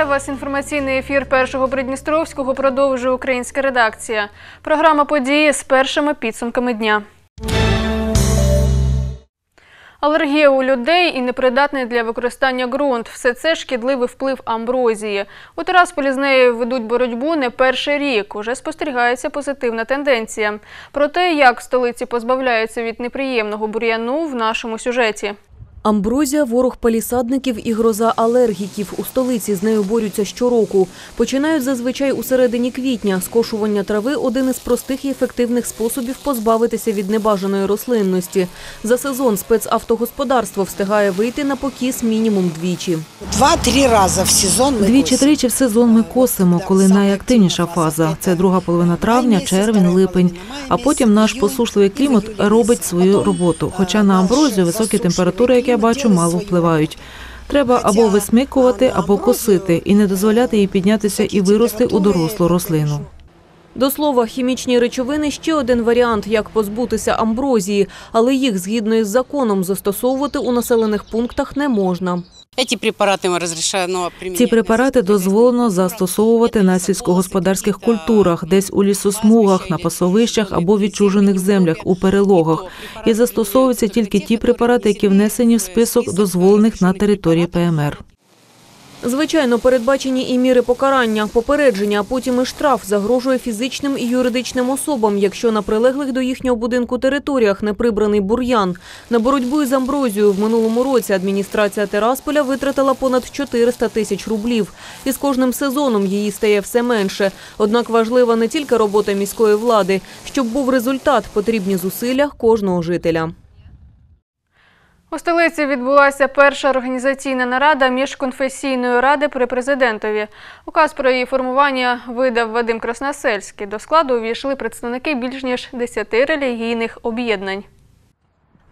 Вітаю вас. Інформаційний ефір першого Придністровського продовжує українська редакція. Програма події з першими підсумками дня. Алергія у людей і непридатний для використання ґрунт – все це шкідливий вплив амброзії. У Тирасполі з нею ведуть боротьбу не перший рік. Уже спостерігається позитивна тенденція. Про те, як столиці позбавляються від неприємного бур'яну в нашому сюжеті. Амброзія – ворог палісадників і гроза алергіків. У столиці з нею борються щороку. Починають зазвичай у середині квітня. Скошування трави – один із простих і ефективних способів позбавитися від небажаної рослинності. За сезон спецавтогосподарство встигає вийти на покіс мінімум двічі. Два-три рази в сезон ми Дві чи косимо. тричі в сезон ми косимо, коли найактивніша фаза. Це друга половина травня, червень, липень. А потім наш посушливий клімат робить свою роботу. Хоча на амброзію високі температури, як я бачу, мало впливають. Треба або висмикувати, або косити, і не дозволяти їй піднятися і вирости у дорослу рослину. До слова, хімічні речовини – ще один варіант, як позбутися амброзії, але їх, згідно із законом, застосовувати у населених пунктах не можна. Эти препараты мы разрешаем применять. Ці препарати дозволено застосовувати на сільськогосподарських культурах, десь у лісосмугах, на пасовищах або відчужених землях у перелогах. І застосовуються тільки ті препарати, які внесені в список дозволених на території ПМР. Звичайно, передбачені і міри покарання, попередження, а потім і штраф загрожує фізичним і юридичним особам, якщо на прилеглих до їхнього будинку територіях не прибраний бур'ян. На боротьбу із амброзією в минулому році адміністрація Терасполя витратила понад 400 тисяч рублів. І з кожним сезоном її стає все менше. Однак важлива не тільки робота міської влади. Щоб був результат, потрібні зусилля кожного жителя. У столиці відбулася перша організаційна нарада міжконфесійної ради при президентові. Указ про її формування видав Вадим Красносельський. До складу увійшли представники більш ніж 10 релігійних об'єднань.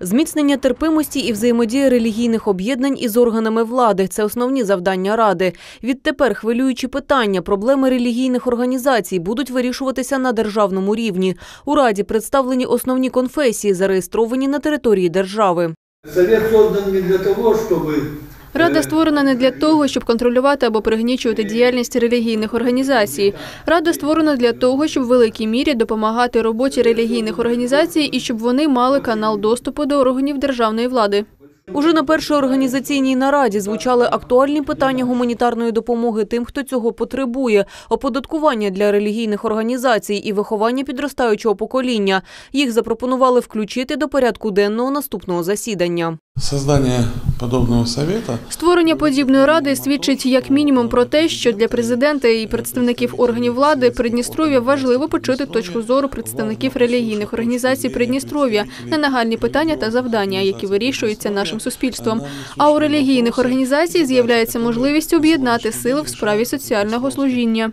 Зміцнення терпимості і взаємодія релігійних об'єднань із органами влади – це основні завдання Ради. Відтепер хвилюючі питання, проблеми релігійних організацій будуть вирішуватися на державному рівні. У Раді представлені основні конфесії, зареєстровані на території держави. Совет создан не для того, чтобы Рада створена не для того, щоб контролювати або пригнічувати діяльність релігійних організацій. Рада створена для того, щоб в великій мірі допомагати роботі релігійних організацій і щоб вони мали канал доступу до органів державної влади. Уже на першій організаційній нараді звучали актуальні питання гуманітарної допомоги тим, хто цього потребує, оподаткування для релігійних організацій і виховання підростаючого покоління. Їх запропонували включити до порядку денного наступного засідання. Создание подобного совета Створення подібної ради свідчить як мінімум про те, що для президента і представників органів влади Придністров'я важливо почути точку зору представників релігійних організацій Придністров'я на нагальні питання та завдання, які вирішуються нашим суспільством. А у релігійних організацій з'являється можливість об'єднати сили в справі соціального служіння.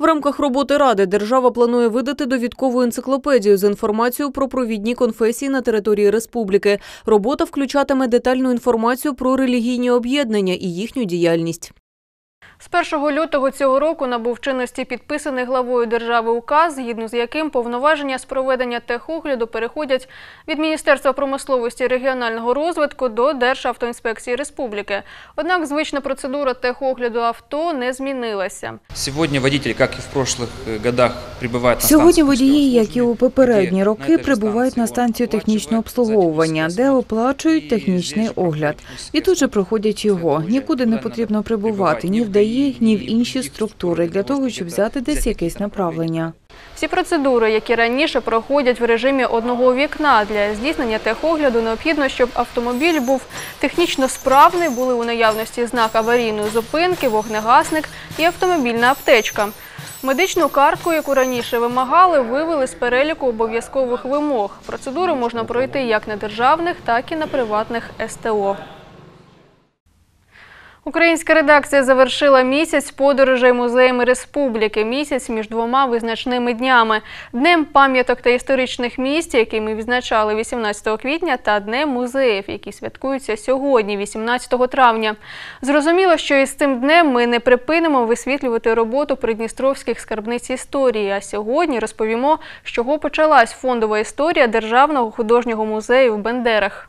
В рамках роботи Ради держава планує видати довідкову енциклопедію з інформацією про провідні конфесії на території республіки. Робота включатиме детальну інформацію про релігійні об'єднання і їхню діяльність. З 1 лютого цього року набув чинності підписаний главою держави указ, згідно з яким повноваження з проведення техогляду переходять від Міністерства промисловості і регіонального розвитку до Державтоінспекції Республіки. Однак звична процедура техогляду авто не змінилася. Сегодня водители, как и в прошлых э, годах, прибывают на Сьогодні станцию водії, як і у обслуживания, попередні где роки, на этой прибувають на станцію станции технічного оплачивают обслуговування, за де технический оплачують І технічний здесь огляд. проходить І тут же технический проходять огляд. його. Це Нікуди не вже потрібно не прибувати ні в прибувати ДАІ, ні в інші структури для того, щоб взяти десь якесь направлення. Всі процедури, які раніше проходять в режимі одного вікна для здійснення техогляду, необхідно, щоб автомобіль був технічно справний, були у наявності знак аварійної зупинки, вогнегасник і автомобільна аптечка. Медичну картку, яку раніше вимагали, вивели з переліку обов'язкових вимог. Процедуру можна пройти як на державних, так і на приватних СТО. Українська редакція завершила місяць подорожей музеями республіки. Місяць між двома визначними днями: днем пам'яток та історичних місць, який ми відзначали 18 квітня, та днем музеїв, які святкуються сьогодні, 18 травня. Зрозуміло, що із цим днем ми не припинимо висвітлювати роботу придністровських скарбниць історії. А сьогодні розповімо, з чого почалась фондова історія Державного художнього музею в Бендерах.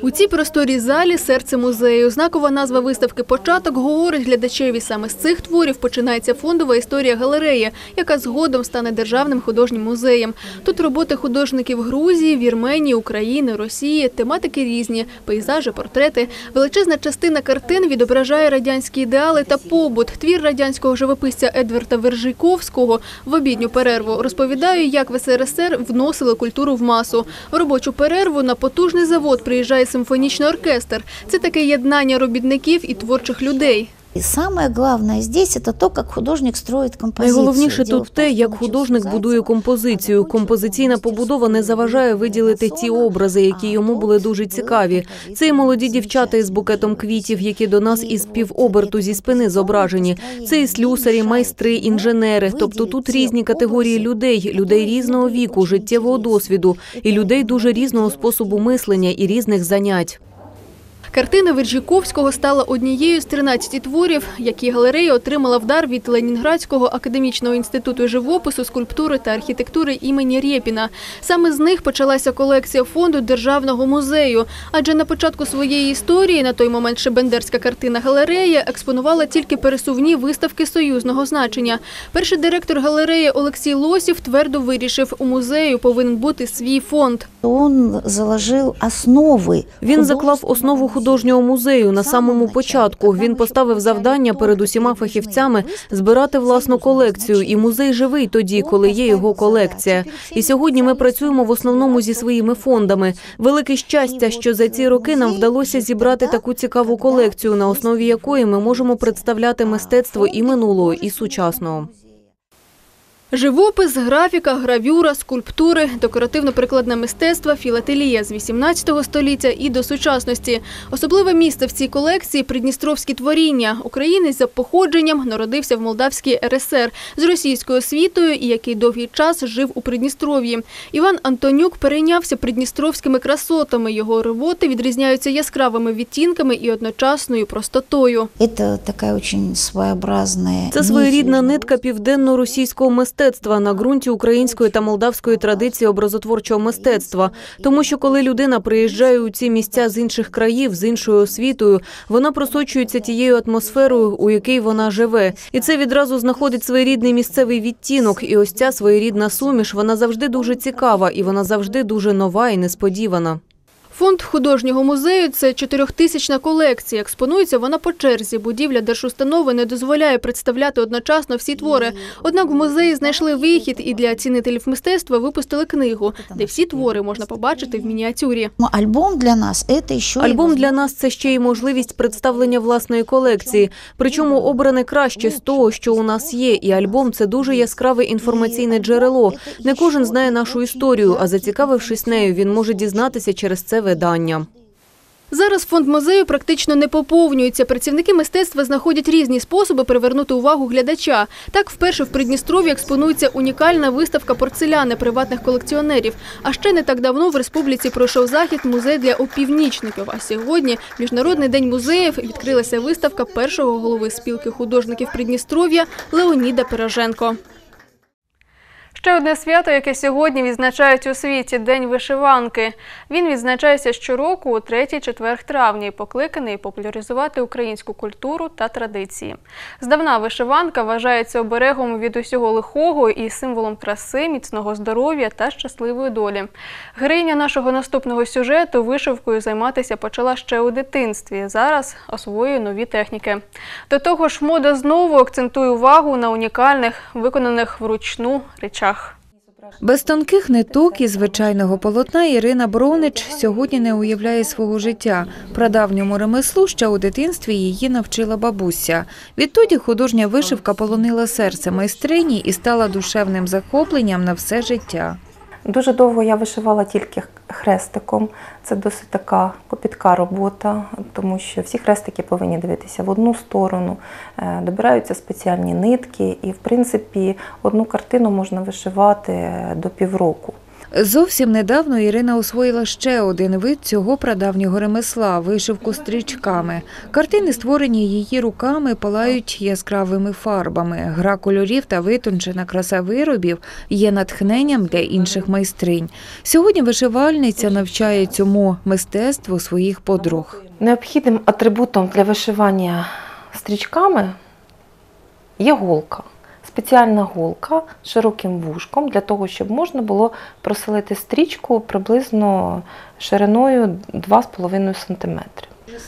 У цій просторій залі серце музею. Знакова назва виставки Початок говорить глядачеві. Саме з цих творів починається фондова історія галереї, яка згодом стане державним художнім музеєм. Тут роботи художників Грузії, Вірменії, України, Росії, тематики різні, пейзажі, портрети. Величезна частина картин відображає радянські ідеали та побут. Твір радянського живописця Едварда Вержийковського в обідню перерву розповідає, як в СРСР вносили культуру в масу. В робочу перерву на потужний завод приїжджає симфонічний оркестр. Це таке єднання робітників і творчих людей. И самое главное здесь это то, как художник строит композицию. Найголовніше тут те, як художник будує композицію. Композиційна побудова не заважає виділити ті образи, які йому були дуже цікаві. Це і молоді дівчата із букетом квітів, які до нас із півоберту зі спини зображені. Це і слюсарі, майстри, інженери. Тобто тут різні категорії людей, людей різного віку, життєвого досвіду і людей дуже різного способу мислення і різних занять. Картина Вержіковського стала однією з 13 творів, які галерея отримала в дар від Ленінградського академічного інституту живопису, скульптури та архітектури імені Рєпіна. Саме з них почалася колекція фонду Державного музею. Адже на початку своєї історії, на той момент Шебендерська картина галерея експонувала тільки пересувні виставки союзного значення. Перший директор галереї Олексій Лосів твердо вирішив, у музею повинен бути свій фонд. Он заложил основы. Він заклав основу художнього музею на самому початку. Він поставив завдання перед усіма фахівцями збирати власну колекцію. І музей живий тоді, коли є його колекція. І сьогодні ми працюємо в основному зі своїми фондами. Велике щастя, що за ці роки нам вдалося зібрати таку цікаву колекцію, на основі якої ми можемо представляти мистецтво і минулого, і сучасного. Живопис, графіка, гравюра, скульптури, декоративно-прикладне мистецтво, філателія з 18 століття і до сучасності. Особливе місце в цій колекції – придністровські творіння. Українець за походженням народився в Молдавській РСР з російською освітою і який довгий час жив у Придністров'ї. Іван Антонюк перейнявся придністровськими красотами. Його роботи відрізняються яскравими відтінками і одночасною простотою. Это такая очень своеобразная... Це своєрідна нитка південно-російського мистецтва на ґрунті української та молдавської традиції образотворчого мистецтва. Тому що коли людина приїжджає у ці місця з інших країв, з іншою освітою, вона просочується тією атмосферою, у якій вона живе. І це відразу знаходить своєрідний місцевий відтінок. І ось ця своєрідна суміш, вона завжди дуже цікава і вона завжди дуже нова і несподівана. Фонд художнього музею – це чотирьохтисячна колекція. Експонується вона по черзі. Будівля держустанови не дозволяє представляти одночасно всі твори. Однак в музеї знайшли вихід і для цінителів мистецтва випустили книгу, де всі твори можна побачити в мініатюрі. Альбом для нас это еще Альбом для нас це ще й можливість представлення власної колекції. Причому обране краще з того, що у нас є. І альбом це дуже яскраве інформаційне джерело. Не кожен знає нашу історію, а зацікавившись нею, він може дізнатися через це видання. Зараз фонд музею практично не поповнюється. Працівники мистецтва знаходять різні способи привернути увагу глядача. Так, вперше в Придністров'ї експонується унікальна виставка порцеляни приватних колекціонерів. А ще не так давно в республіці пройшов захід музей для опівнічників. А сьогодні, Міжнародний день музеїв, відкрилася виставка першого голови спілки художників Придністров'я Леоніда Пироженко. Ще одне свято, яке сьогодні відзначають у світі День вишиванки. Він відзначається щороку у 3-4 травня і покликаний популяризувати українську культуру та традиції. Здавна вишиванка вважається оберегом від усього лихого і символом краси, міцного здоров'я та щасливої долі. Героїня нашого наступного сюжету вишивкою займатися почала ще у дитинстві. Зараз освоює нові техніки. До того ж, мода знову акцентує увагу на унікальних, виконаних вручну речах. Без тонких ниток і звичайного полотна Ірина Бронич сьогодні не уявляє свого життя. Прадавньому ремеслу ще у дитинстві її навчила бабуся. Відтоді художня вишивка полонила серце майстрині і стала душевним захопленням на все життя. Дуже довго я вишивала тільки хрестиком. Це досить така копітка робота, тому що всі хрестики повинні дивитися в одну сторону, е, добираються спеціальні нитки, і, в принципі, одну картину можна вишивати до півроку. Зовсім недавно Ірина освоїла ще один вид цього прадавнього ремесла – вишивку стрічками. Картини, створені її руками, палають яскравими фарбами. Гра кольорів та витончена краса виробів є натхненням для інших майстринь. Сьогодні вишивальниця навчає цьому мистецтву своїх подруг. Необхідним атрибутом для вишивання стрічками є голка. Спеціальна голка з широким вушком для того, щоб можна було проселити стрічку приблизно шириною 2,5 см.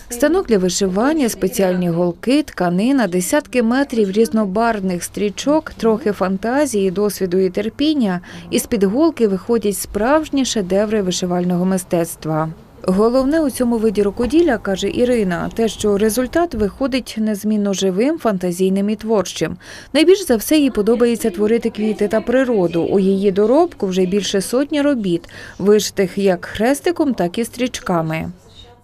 Станок для вишивання, спеціальні голки, тканина, десятки метрів різнобарвних стрічок, трохи фантазії, досвіду і терпіння. Із-під голки виходять справжні шедеври вишивального мистецтва. Головне у цьому виді рукоділля, каже Ірина, те, що результат виходить незмінно живим, фантазійним і творчим. Найбільш за все їй подобається творити квіти та природу. У її доробку вже більше сотні робіт, вишитих як хрестиком, так і стрічками.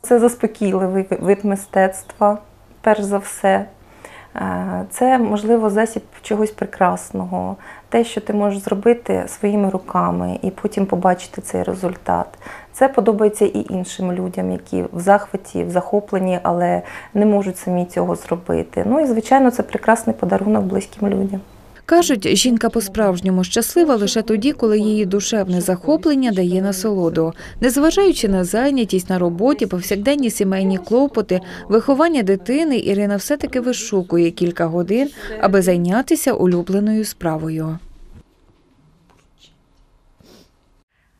Це заспокійливий вид мистецтва, перш за все. Е, Це, можливо, засіб чогось прекрасного, те, що ти можеш зробити своїми руками і потім побачити цей результат. Це подобається і іншим людям, які в захваті, в захопленні, але не можуть самі цього зробити. Ну і, звичайно, це прекрасний подарунок близьким людям. Кажуть, жінка по-справжньому щаслива лише тоді, коли її душевне захоплення дає насолоду. Незважаючи на зайнятість на роботі, повсякденні сімейні клопоти, виховання дитини, Ірина все-таки вишукує кілька годин, аби зайнятися улюбленою справою.